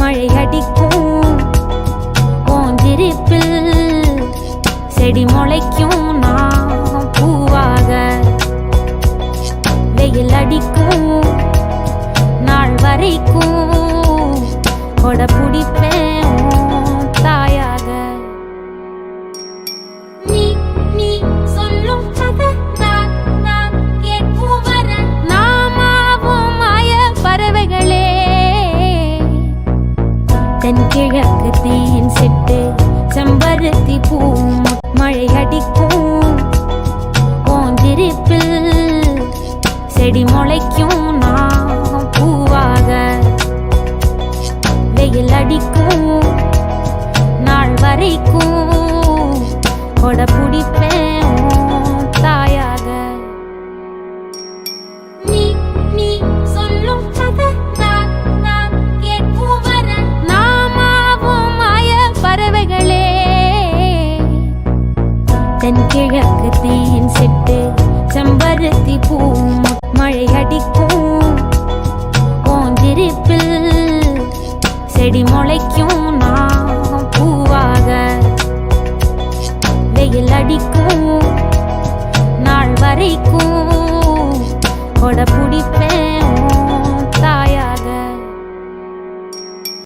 மழை அடிக்கும் ஓஞ்சிருப்பில் செடி முளைக்கும். நான் பூவாக வெயில் அடிக்கும் நாள் வரைக்கும் கொடை பிடிப்பேன் தாயாக. நீ நீ சொல்லும் தென் கிழக்கு தேன் சிட்டு செம்பருத்தி பூ மழை அடிக்கும். போந்திருப்பில் செடி முளைக்கும் நான் பூவாக வெயில் அடிக்கும். நாள் வரைக்கும் கொடை பிடிப்பு கிழக்கு தேன் செட்டு செம்பருத்தி பூ மழை அடிக்கும் ஓந்திருப்பில் செடி முளைக்கும் நான் பூவாக வெயில் அடிக்கும். நாள் வரைக்கும் கொடப்புடி